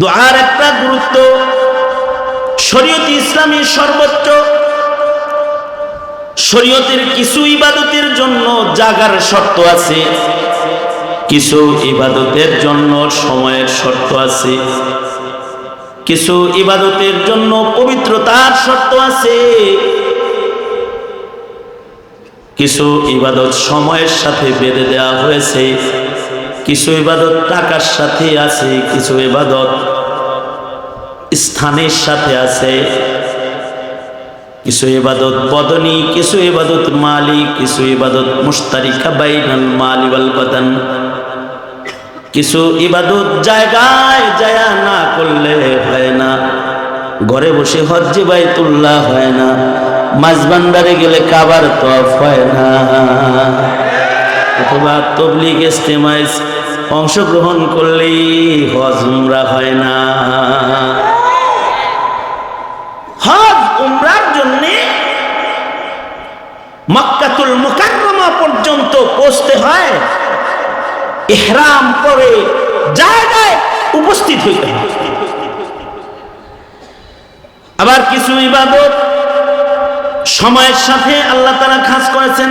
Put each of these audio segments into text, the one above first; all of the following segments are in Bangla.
দোয়ার একটা গুরুত্ব, শরীয়ত ইসলামী সর্বোচ্চ। শরীয়তের কিছু ইবাদতের জন্য জাগার শর্ত আছে, কিছু ইবাদতের জন্য সময়ের শর্ত আছে, কিছু ইবাদতের জন্য পবিত্রতার শর্ত আছে, কিছু ইবাদত সময়ের সাথে বেঁধে দেওয়া হয়েছে। কিছু ইবাদত টাকার সাথে আছে, কিছু ইবাদত স্থানের সাথে আছে। কিছু ইবাদত বদনি, কিছু ইবাদত মালি, কিছু ইবাদত মুস্তারিকা বাইনাল মালি ওয়াল বাদান। কিছু ইবাদত জায়গায় জায়া না করলে হয় না। ঘরে বসে হজ্জে বাইতুল্লাহ হয় না। মাঝবান্ডারে গেলে কাবার তফ হয় না। অথবা তবলিগ ইস্তেমাইজ অংশগ্রহণ করলেই হজ উমরা হয় না। হজ উমরার জন্য মক্কাতুল মুকাররমা পর্যন্ত পৌঁছতে হয়। ইহরাম পরে জায়গায় উপস্থিত হইতে হয়। আবার কিছু ইবাদত সময়ের সাথে আল্লাহ তারা খাস করেছেন।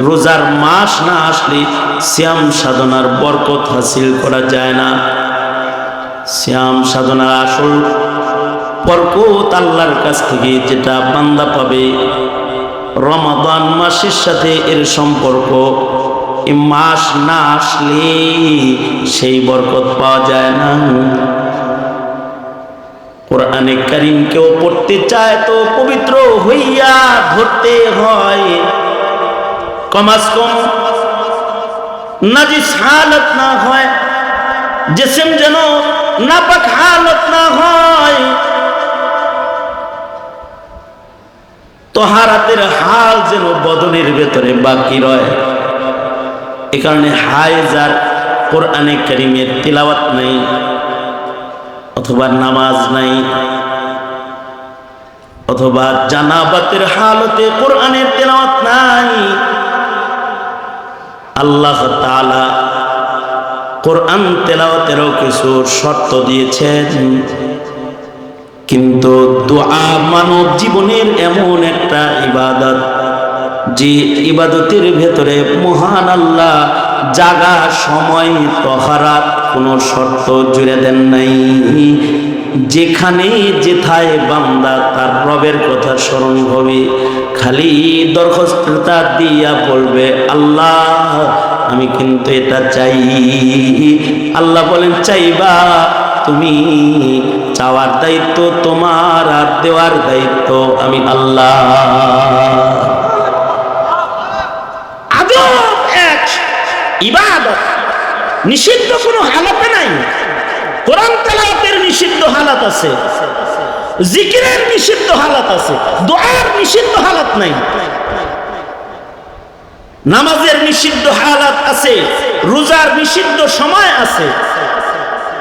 রোজার মাস না আসলে শ্যাম সাধনার বরকত হাসিল করা যায় না। শ্যাম সাধনার আসল বরকত আল্লাহর কাছ থেকে যেটা বান্দা পাবে। রমাদান মাসের সাথে এর সম্পর্ক। এই মাস না আসলে সেই বরকত পাওয়া যায় না। কোরআনে কেউ পড়তে চায় তো পবিত্র হইয়া ধরতে হয়। কমাস কম। নাজিস হালত না হয়, জেসেম যেন নাপাক হালত না হয়। তহারাতের হাল যেন বদনের ভেতরে বাকি রয়। এ কারণে হায়জার কোরআনে কারিমের তিলাওয়াত নেই, অথবা নামাজ নাই, অথবা জানাবাতের হালতে কোরআনের তেলাওয়াত নাই আল্লাহ তাআলা কোরআন তেলাওয়াতেরও কিছু শর্ত দিয়েছেন। কিন্তু দোয়া মানব জীবনের এমন একটা ইবাদত, যে ইবাদতের ভেতরে মহান আল্লাহ জাগা সময়, তহারাত কোনো শর্ত জুড়ে দেন নাই। যেখানে যেথায় বান্দা তার রবের কথা স্মরণ হবে। খালি দরখাস্তটা দিয়া বলবে, আল্লাহ, আমি কিন্তু এটা চাই। আল্লাহ বলেন, চাইবা তুমি। চাওয়ার দায়িত্ব তোমার আর দেওয়ার দায়িত্ব আমি আল্লাহ। ইবাদত। নিষিদ্ধ কোনো হালাতে নাই। কোরআন তেলাওয়াতের নিষিদ্ধ হালাত আছে। জিকিরের নিষিদ্ধ হালাত আছে। দোয়ার নিষিদ্ধ হালাত নাই। নামাজের নিষিদ্ধ হালাত আছে। রোজার নিষিদ্ধ সময় আছে।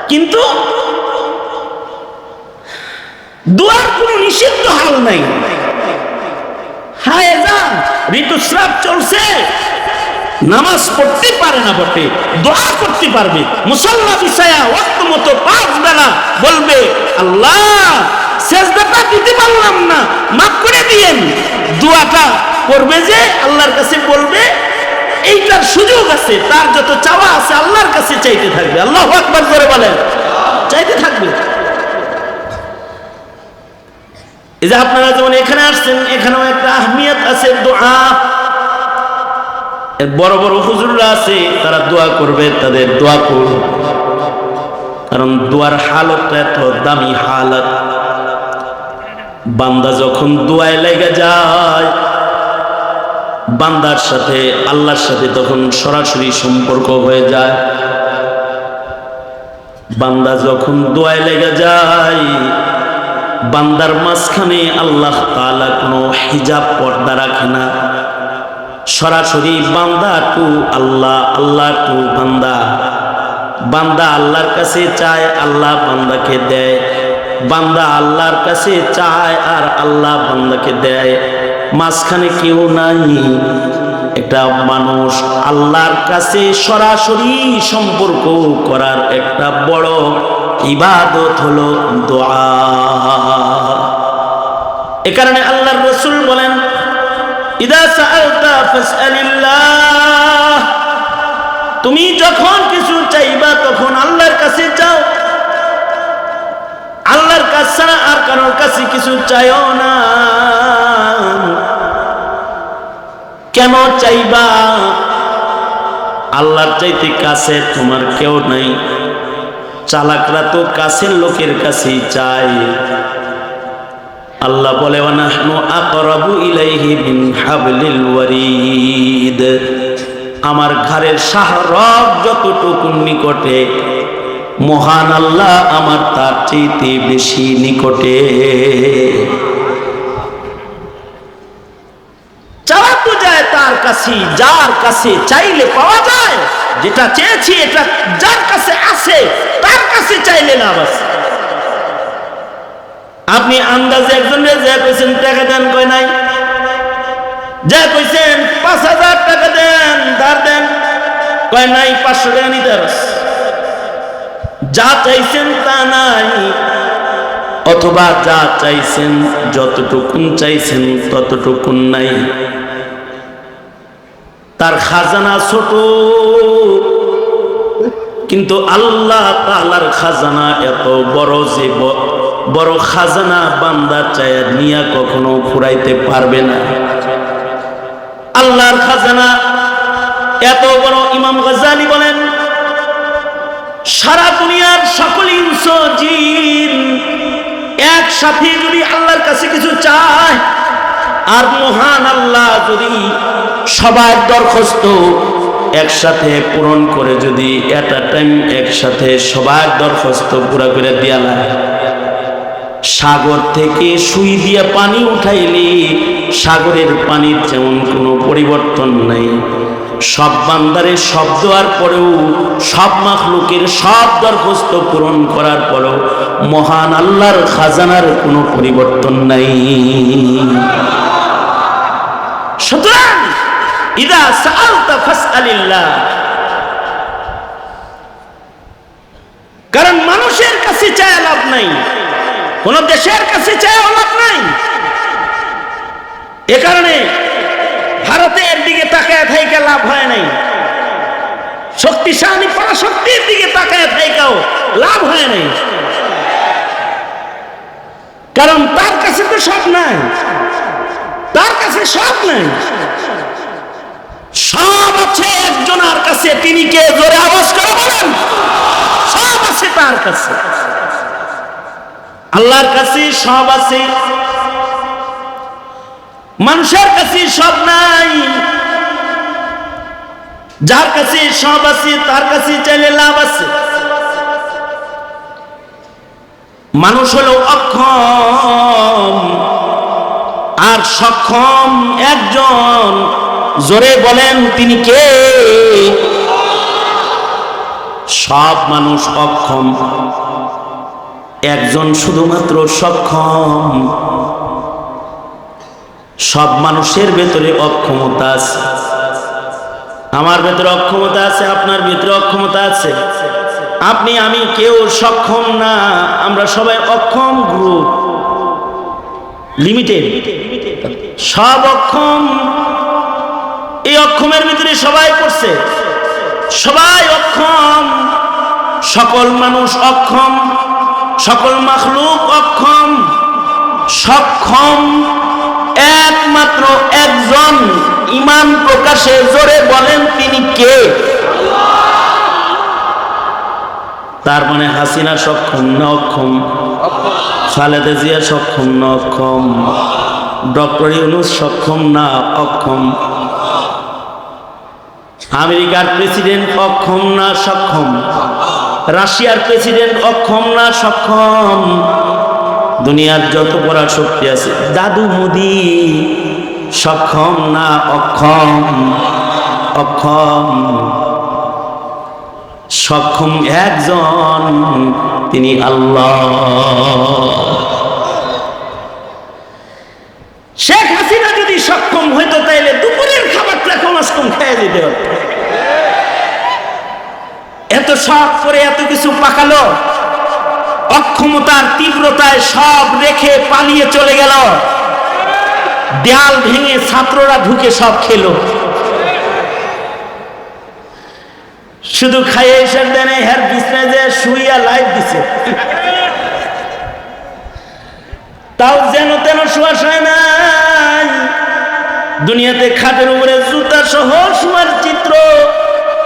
কিন্তু দোয়ার কোনো নিষিদ্ধ হাল নাই। হায় যান ঋতুস্রাব চলছে। নামাজ পড়তে পারে না বটে, দোয়া করতে পারবে। মুসল্লা বিছায়া ওয়াক্ত মতো পাঁচ বেলা বলবে, আল্লাহ, সেজদাটা দিতে পারলাম না, মাফ করে দিয়েন। দোয়াটা করবে যে আল্লাহর কাছে বলবে, এইটার সুযোগ আছে, তার যত চাওয়া আছে আল্লাহর কাছে চাইতে থাকবে। আল্লাহ আকবার করে বলেন। চাইতে থাকবে। এই যে আপনারা যেমন এখানে আসছেন, এখানেও একটা আহমিয়ত আছে, দোয়া। বড় বড় হুজুররা আছে, তারা দোয়া করবে, তাদের দোয়া করবে কারণ দোয়ার হালতটা এত দামি হালত। বান্দা যখন দোয়ায় লেগে যায়, বান্দার সাথে, আল্লাহর সাথে তখন সরাসরি সম্পর্ক হয়ে যায়। বান্দা যখন দোয়ায় লেগে যায়, বান্দার মাঝখানে আল্লাহ তাআলা কোনো হিজাব পর্দা রাখে না। সরাসরি বান্দা টু আল্লাহ আল্লাহ টু বান্দা। বান্দা আল্লাহর কাছে চায়, আল্লাহ বান্দাকে দেয়। বান্দা আল্লাহর কাছে চায় আর আল্লাহ বান্দাকে দেয়। মাঝখানে কেউ নাই, একটা মানুষ আল্লাহর কাছে সরাসরি সম্পর্ক করার একটা বড় ইবাদত হলো দোয়া। এ কারণে আল্লাহর রসুল বলেন ইদা সাআলতা ফাসআলিল্লাহ। তুমি যখন কিছু চাইবা তখন আল্লাহর কাছে চাও আল্লাহর কাছে আর কারোর কাছে কিছু চাইও না। কেন চাইবা? আল্লাহর চাইতে কাছে তোমার কেউ নাই। চালাকরা তো কাছের লোকের কাছেই চায়। আল্লাহ বলে, ওয়ানাহনু আকরাবু ইলাইহি মিন হাবলিল ওয়ারিদ। আমার ঘরের শাহরগ যতটুকু নিকটে, মহান আল্লাহ আমার তার চাইতে বেশি নিকটে। চাওয়া তো তার কাছে, যার কাছে চাইলে পাওয়া যায়, যেটা চেয়েছি, এটা যার কাছে আছে, তার কাছে চাইলে না আছে। আপনি আন্দাজে একজন যা কইছেন, টাকা দেন কয় নাই? যা কইছেন, পাঁচ হাজার টাকা দেন, ধার দেন। কয় নাই, পাঁচশো টাকা নিতে যা চাইছেন তা নাই, অথবা যা চাইছেন, যতটুকুন চাইছেন, ততটুকুন নাই। তার খাজানা ছোট, কিন্তু আল্লাহ তালার খাজানা এত বড় যে বড় খাজানা বান্দা চায় নিয়া কখনো ফুরাইতে পারবে না। আল্লাহর খাজানা, এত বড় ইমাম গাজালি বলেন, সারা দুনিয়ার সকল একসাথে যদি আল্লাহর কাছে কিছু চায়, আর মহান আল্লাহ যদি সবার দরখাস্ত একসাথে পূরণ করে যদি এট টাইম একসাথে সবার দরখাস্ত পুরা করে দিয়া লাগে। সাগর থেকে সুই দিয়ে পানি উঠাইলে, সাগরের পানির যেমন কোনো পরিবর্তন নাই। সব বান্দারের শব্দ আর পরেও, সব মাখলুকের সব দরখাস্ত পূরণ করার পরেও মহান আল্লাহর খাজানার কোনো পরিবর্তন নাই। সুতরাং, ইদা সাআলতা ফাসআলিল্লাহ। কারণ মানুষের কাছে চায় লাভ নাই। কোন দেশের কাছে চায় লাভ নাই। এ কারণে ভারতের দিকে তাকায় থাইকা লাভ হয় নাই। শক্তিশালী পরাশক্তির দিকে তাকায় থাইকাও লাভ হয় নাই। কারণ তার কাছে তো সব নাই। তার কাছে সব নাই। সব আছে একজনের কাছে, তিনি কে? জোরে আওয়াজ করে বলেন। সব আছে তার কাছে। আল্লাহর কাছে সব আছে। মানুষের কাছে সব নাই। যার কাছে সব আছে, তার কাছে চাইলে লাভ আছে। মানুষ হলো অক্ষম, আর সক্ষম একজন। জোরে বলেন, তিনি কে? সব মানুষ অক্ষম। একজন শুধুমাত্র সক্ষম। সব মানুষের ভেতরে অক্ষমতা আছে। আমার ভেতরে অক্ষমতা আছে, আপনার ভেতরে অক্ষমতা আছে। আপনি, আমি কেউ সক্ষম না, আমরা সবাই অক্ষম গ্রুপ লিমিটেড সব অক্ষম। এই অক্ষমের ভিতরে সবাই পড়ছে। সবাই অক্ষম। সকল মানুষ অক্ষম। সকল মাখলুক অক্ষম, সক্ষম, একমাত্র একজন ইমান প্রকাশে জোরে বলেন তিনি কে? তার মানে হাসিনা সক্ষম না অক্ষম? খালেদা জিয়া সক্ষম না অক্ষম? ডক্টর ইউনুস সক্ষম না অক্ষম? আমেরিকার প্রেসিডেন্ট অক্ষম না সক্ষম? রাশিয়ার প্রেসিডেন্ট অক্ষম না সক্ষম? দুনিয়ার যত পড়ার শক্তি আছে, দাদু মোদি, সক্ষম না অক্ষম? অক্ষম। সক্ষম একজন, তিনি আল্লাহ শেখ হাসিনা যদি সক্ষম হইতো তাইলে দুপুরের খাবারটা কমাস কম খেয়ে দিতে হতো। এত শখ করে এত কিছু পাকালো। অক্ষমতার তীব্রতায় সব রেখে পালিয়ে চলে গেল। দেয়াল ভেঙে ছাত্ররা ঢুকে সব খেলো। শুধু খাইয়ে যে শুইয়া দিছে। তাও যেন তেন শোয়া হয় নাই। দুনিয়াতে খাটের উপরে জুতা সহ শোয়ার চিত্র।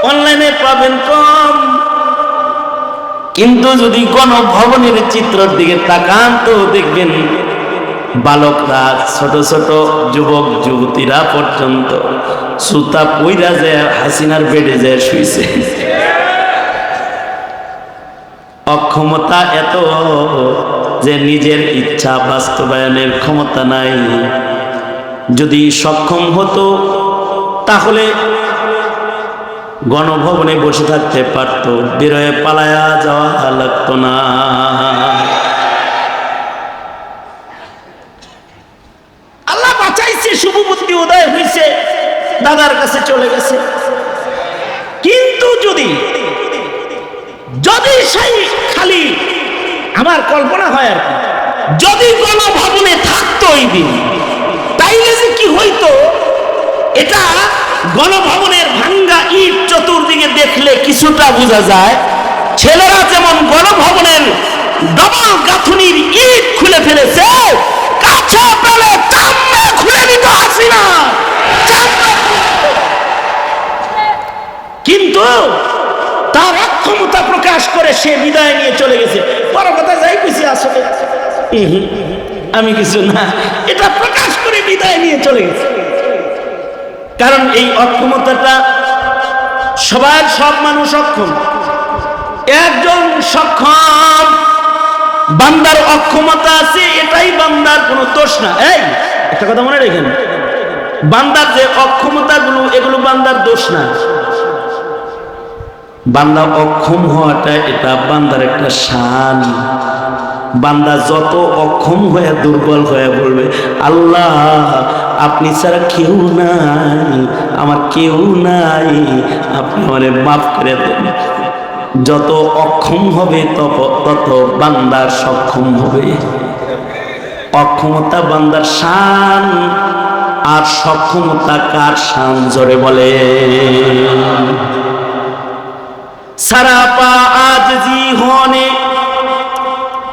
অনলাইনে পাবেন কম কিন্তু যদি কোন ভবনের চিত্রের দিকে তাকান, তো দেখবেন বালকরা ছোট ছোট যুবক যুবতীরা পর্যন্ত সুতা পইরা যায় হাসিনার বেডে যায় শুইছে। অক্ষমতা এত যে নিজের ইচ্ছা বাস্তবায়নের ক্ষমতা নাই। যদি সক্ষম হতো, তাহলে গণভবনে বসে থাকতে পারত। বেরোয় পালায়া যাওয়া লাগতো না। আল্লাহ বাঁচাইছে, শুভবুদ্ধি উদয় হয়েছে দাদার কাছে চলে গেছে। কিন্তু যদি যদি সেই খালি আমার কল্পনা হয় আর যদি গণভবনে থাকতো ওই দিন, তাইলে যে কি হইতো, এটা গণভবনের ভাঙ্গা ইট চতুর্দিকে দেখলে কিছুটা বোঝা যায়, ছেলেরা যেমন গণভবনের ডবল গাঁথুনির ইট খুলে ফেলেছে কাছে পেলে চামড়া খুলে দিত হাসিনা চামড়া কিন্তু তার অক্ষমতা প্রকাশ করে সে বিদায় নিয়ে চলে গেছে। বড় কথা যাই কইছি আসলে আমি কিছু না। এটা প্রকাশ করে বিদায় নিয়ে চলে গেছে। কারণ এই অক্ষমতাটা সবার সব মানুষ অক্ষম। একজন সক্ষম বান্দার অক্ষমতা আছে, এটাই বান্দার কোনো দোষ না। এই, একটা কথা মনে রেখেন। বান্দার যে অক্ষমতাগুলো, এগুলো বান্দার দোষ না। বান্দা অক্ষম হওয়াটা এটা বান্দার একটা শান। বান্দা যত অক্ষম হয়ে দুর্বল হয়ে বলবে, আল্লাহ, আপনি ছাড়া কেউ নাই, আমার কেউ নাই, আপনি অনেক মাফ করে দেন। যত অক্ষম হবে তত বান্দার সক্ষম হবে। অক্ষমতা বান্দার শান, আর সক্ষমতা কার শান জোরে বলে। সারা পা আজ জি হনে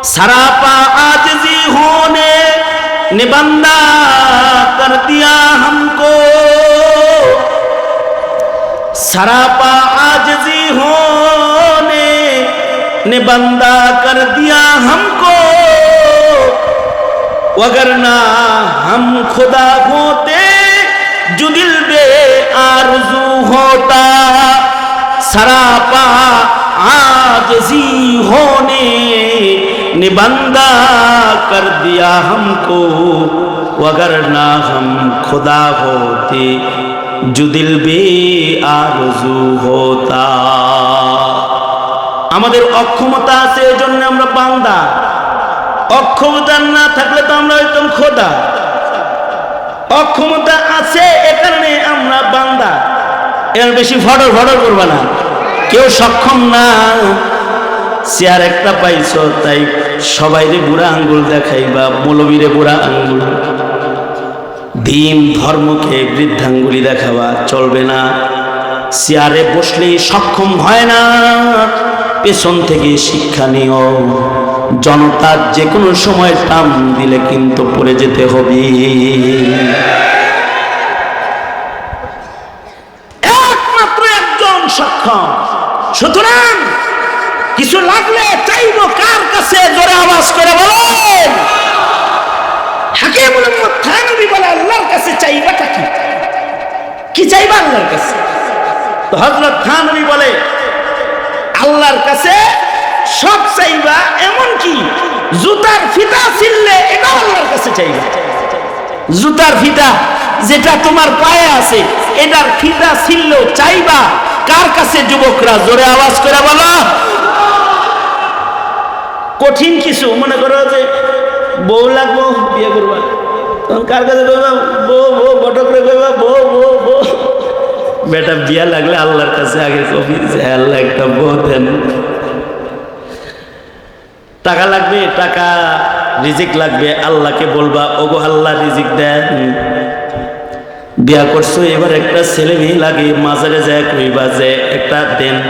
سراپا آجزی ہوں نے نبندہ کر دیا ہم کو۔ سراپا آجزی ہونے، نبندہ کر دیا ہم کو۔ وگرنا ہم خدا ہوتے، جو دل بے آرزو ہوتا۔ سراپا آجزی ہونے बंदा कर दिया हमको वगरना हम खुदा होते जो दिल बे आरजू होता আমাদের অক্ষমতা আছে এই জন্য আমরা বান্দা অক্ষমতা না থাকলে তো আমরা হইতাম খোদা অক্ষমতা আছে এ কারণে আমরা বান্দা এর বেশি ফটর ফটর করবা না কেউ সক্ষম না চেয়ার একটা পাইছো, তাই সবাইরে বুড়া আঙ্গুল দেখাই বা দেখাইবা, মৌলবীরে বুড়া আঙ্গুল। দিন ধর্মকে বৃদ্ধাঙ্গুলি দেখাবা, চলবে না। চেয়ারে বসলেই সক্ষম হয় না। পেছন থেকে শিক্ষা নিও। জনতার যে কোনো সময় টান দিলে কিন্তু পড়ে যেতে হবে একমাত্র একজন সক্ষম সুতরাং কিছু লাগলে চাইব কার কাছে জোরে আওয়াজ করে বলেন হাকিমুল উম্মত থানবী বলে আল্লাহর কাছে চাইবাটা কি কি চাইবা আল্লাহর কাছে? তো হযরত থানবী বলে, আল্লাহর কাছে সব চাইবা এমন কি জুতার ফিতা ছিললে এটাও আল্লাহর কাছে চাইবা। জুতার ফিতা যেটা তোমার পায়ে আছে, এটার ফিতা ছিললেও চাইবা। কার কাছে যুবকরা, জোরে আওয়াজ করে বলো। কঠিন কিছু, মনে করো যে বউ লাগবো, বিয়ে করবা। কার কাছে কইবা বউ বউ ঘটকরে কইবা, বউ বউ বউ। বেটা, বিয়া লাগলে আল্লাহর কাছে আগে কবি যে আল্লাহ একটা বউ দেন। টাকা লাগবে, টাকা রিজিক লাগবে, আল্লাহকে বলবা, ওগো, আল্লাহ রিজিক দেন। বিয়া করছ, এবার একটা ছেলে মেয়ে লাগে, মাজারে যায় কইবা যে, একটা দেন।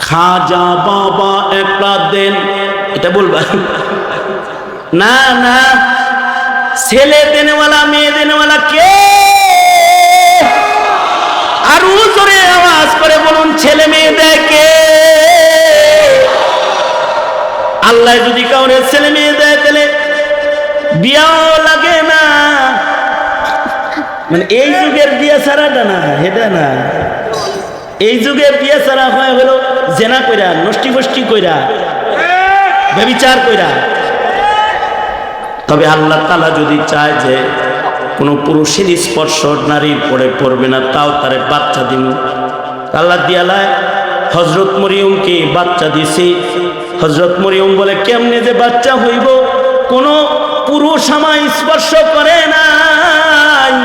খাজা বাবা, একটা দেন। এটা বলবা? না না। ছেলে দেনেওয়ালা, মেয়ে দেনেওয়ালা কে? আরও জোরে আওয়াজ করে বলুন, ছেলে মেয়ে দেয় কে? আল্লাহ যদি কাউরে ছেলে মেয়ে দেয়, তাহলে বিয়াও লাগে না। মানে এই যুগের বিয়া ছাড়াটা না এটা না। এই যুগে বিয়ে ছাড়া হয় হলো জেনা কইরা, নষ্টি ফষ্টি কইরা, ব্যবিচার কইরা। তবে আল্লাহ তালা যদি চায় যে কোনো পুরুষের স্পর্শ নারীর পরে পড়বে না, তাও তারে বাচ্চা দিন। আল্লাহ দিয়ালায় হজরত মরিয়মকে বাচ্চা দিছি। হজরত মরিয়ম বলে, কেমনে যে বাচ্চা হইব? কোনো পুরুষ আমায় স্পর্শ করে নাই।